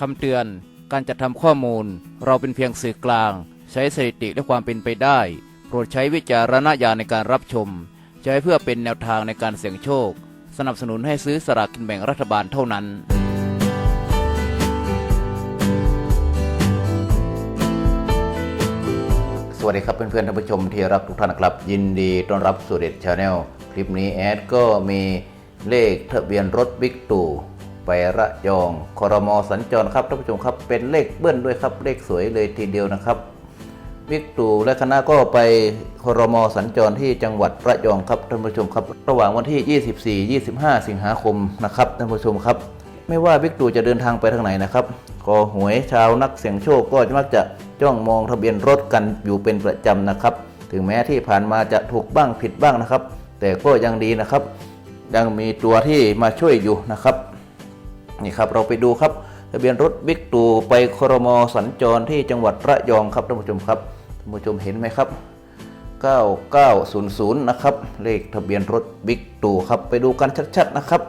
คำเตือน การจัดทำข้อมูล เราเป็นเพียงสื่อกลาง ใช้สถิติและความเป็นไปได้ โปรดใช้วิจารณญาณในการรับชม ใช้เพื่อเป็นแนวทางในการเสี่ยงโชค สนับสนุนให้ซื้อสลากกินแบ่งรัฐบาลเท่านั้นสวัสดีครับเพื่อนๆท่านผู้ชมที่รักทุกท่านครับ ยินดีต้อนรับสู่เด็ดชาแนลคลิปนี้แอดก็มีเลขทะเบียนรถบิ๊กตู่ ไประยองคอรมอสัญจรครับท่านผู้ชมครับเป็นเลขเบิ้ลด้วยครับเลขสวยเลยทีเดียวนะครับบิ๊กตูและคณะก็ไปคอรมอสัญจรที่จังหวัดระยองครับท่านผู้ชมครับ ระหว่างวันที่ 24-25 สิงหาคมนะครับท่านผู้ชมครับ ไม่ว่าบิ๊กตูจะเดินทางไปทางไหนนะครับกอหวยชาวนักเสี่ยงโชคก็มักจะจ้องมองทะเบียนรถกันอยู่เป็นประจำนะครับ ถึงแม้ที่ผ่านมาจะถูกบ้างผิดบ้างนะครับ แต่ก็ยังดีนะครับ ยังมีตัวที่มาช่วยอยู่นะครับ นี่ครับเราไปดูครับทะเบียนรถบิ๊กตู่ไปครมสัญจรที่จังหวัดระยองครับท่านผู้ชมครับท่านผู้ชมเห็นไหมครับ 9900 นะครับ เลขทะเบียนรถบิ๊กตู่ครับไปดูกันชัดๆนะครับ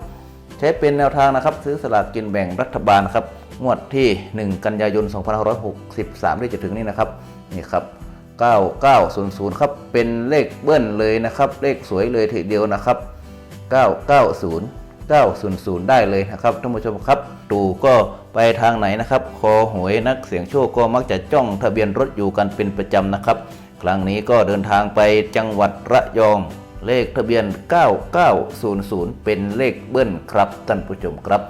ใช้เป็นแนวทางนะครับ ซื้อสลากกินแบ่งรัฐบาลครับงวดที่ 1 กันยายน 2563 ที่จะถึงนี้นะครับนี่ครับ 9900 ครับเป็นเลขเบิ้ลเลยนะครับ เลขสวยเลยทีเดียวนะครับ 990 900 ได้เลยนะครับท่านผู้ชมครับตู่ก็ไปทางไหนนะครับคอหวยนักเสียงโชคก็มักจะจ้องทะเบียนรถอยู่กันเป็นประจำนะครับ ครั้งนี้ก็เดินทางไปจังหวัดระยอง เลขทะเบียน 9900 เป็นเลขเบิ้ลครับท่านผู้ชมครับ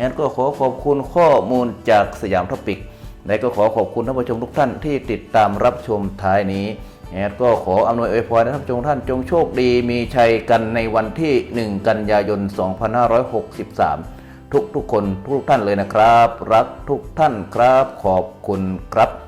งั้นก็ขอขอบคุณข้อมูลจากสยามทอปิกและก็ขอขอบคุณท่านผู้ชมทุกท่านที่ติดตามรับชมท้ายนี้ แอดก็ขออำนวยอวยพรนะครับจงท่านจงโชคดีมีชัยกันในวันที่ 1 กันยายน 2563 ทุกทุกๆคนทุกท่านเลยนะครับ รักทุกท่านครับขอบคุณครับ